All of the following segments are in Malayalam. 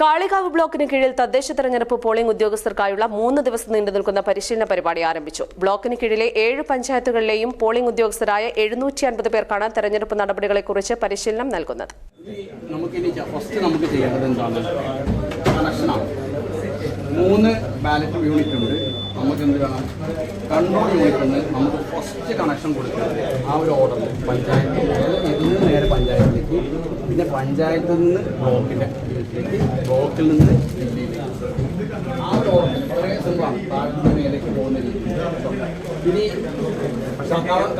കാളികാവ് ബ്ലോക്കിന് കീഴിൽ തദ്ദേശ തെരഞ്ഞെടുപ്പ് പോളിംഗ് ഉദ്യോഗസ്ഥർക്കായുള്ള മൂന്ന് ദിവസം നീണ്ടു നിൽക്കുന്ന പരിശീലന പരിപാടി ആരംഭിച്ചു. ബ്ലോക്കിന് കീഴിലെ ഏഴ് പഞ്ചായത്തുകളിലെയും പോളിംഗ് ഉദ്യോഗസ്ഥരായ എഴുന്നൂറ്റി അൻപത് പേർക്കാണ് തെരഞ്ഞെടുപ്പ് നടപടികളെക്കുറിച്ച് പരിശീലനം നൽകുന്നത്. മൂന്ന് ബാലറ്റ് യൂണിറ്റ് ഉണ്ട്. നമുക്ക് എന്ത് വേണം? കൺട്രോൾ യൂണിറ്റ് ഉണ്ട്. നമുക്ക് ഫസ്റ്റ് കണക്ഷൻ കൊടുക്കുക ആ ഒരു ഓർഡർ പഞ്ചായത്ത് ഇതിൽ നിന്ന് നേരെ പഞ്ചായത്തിലേക്ക് പിന്നെ പഞ്ചായത്തിൽ നിന്ന് ബ്ലോക്കിന്റെ ബ്ലോക്കിൽ നിന്ന് ആ ഒരു ഓർഡർ വളരെ സിമ്പിളാണ്. താഴെ മേലേക്ക് പോകുന്ന രീതി ഇനി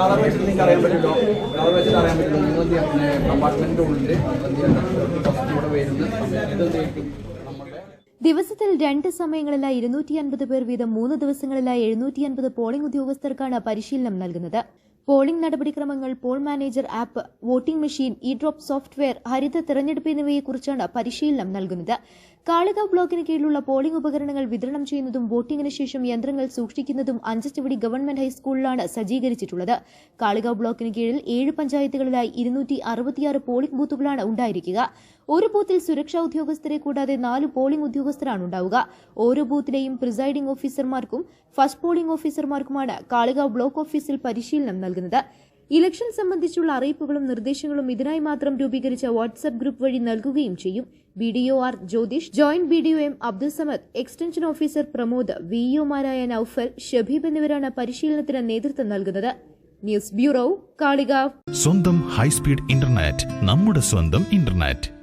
കളർ വെച്ചിട്ട് നിങ്ങൾക്ക് അറിയാൻ പറ്റുമല്ലോ കളർ വെച്ചിട്ട് അറിയാൻ പറ്റുമല്ലോ നിങ്ങൾ എന്ത് ചെയ്യാം കമ്പാർട്ട്മെന്റിന്റെ ഉള്ളിൽ എന്ത് ചെയ്യണം? ഫസ്റ്റ് ഇവിടെ വരുന്ന സമയത്ത് ഇതെന്തായിരിക്കും നമ്മുടെ ദിവസത്തിൽ രണ്ട് സമയങ്ങളിലായി ഇരുന്നൂറ്റി അൻപത് പേർ വീതം മൂന്ന് ദിവസങ്ങളിലായി എഴുന്നൂറ്റി അൻപത് പോളിംഗ് ഉദ്യോഗസ്ഥർക്കാണ് പരിശീലനം നൽകുന്നത്. പോളിംഗ് നടപടിക്രമങ്ങൾ poll manager app voting machine E drop software ഹരിത തെരഞ്ഞെടുപ്പ് എന്നിവയെക്കുറിച്ചാണ് പരിശീലനം നൽകുന്നത്. കാളികാവ് ബ്ലോക്കിന് കീഴിലുള്ള പോളിംഗ് ഉപകരണങ്ങൾ വിതരണം ചെയ്യുന്നതും വോട്ടിംഗിന് ശേഷം യന്ത്രങ്ങൾ സൂക്ഷിക്കുന്നതും അഞ്ചസ്റ്റവടി ഗവൺമെന്റ് ഹൈസ്കൂളിലാണ് സജ്ജീകരിച്ചിട്ടുള്ളത്. കാളികാവ് ബ്ലോക്കിന് കീഴിൽ ഏഴ് പഞ്ചായത്തുകളിലായി ഇരുന്നൂറ്റി അറുപത്തിയാറ് പോളിംഗ് ബൂത്തുകളാണ് ഉണ്ടായിരിക്കുക. ഒരു ബൂത്തിൽ സുരക്ഷാ ഉദ്യോഗസ്ഥരെ കൂടാതെ നാല് പോളിംഗ് ഉദ്യോഗസ്ഥരാണ് ഉണ്ടാവുക. ഓരോ ബൂത്തിലെയും പ്രിസൈഡിംഗ് ഓഫീസർമാർക്കും ഫസ്റ്റ് പോളിംഗ് ഓഫീസർമാർക്കുമാണ് കാളികാവ് ബ്ലോക്ക് ഓഫീസിൽ പരിശീലനം നൽകുന്നത്. ഇലക്ഷൻ സംബന്ധിച്ചുള്ള അറിയിപ്പുകളും നിർദ്ദേശങ്ങളും ഇതിനായി മാത്രം രൂപീകരിച്ച വാട്സ്ആപ്പ് ഗ്രൂപ്പ് വഴി നൽകുകയും ചെയ്യും. B D O R Jyothish joint B D O M Abdul Samad extension officer Pramod V ഒമാരായ Noufal Shabeeb എന്നിവരാണ് പരിശീലനത്തിന് നേതൃത്വം നൽകുന്നത്. News bureau Kalikavu. സ്വന്തം ഹൈസ്പീഡ് ഇന്റർനെറ്റ് നമ്മുടെ സ്വന്തം ഇന്റർനെറ്റ്.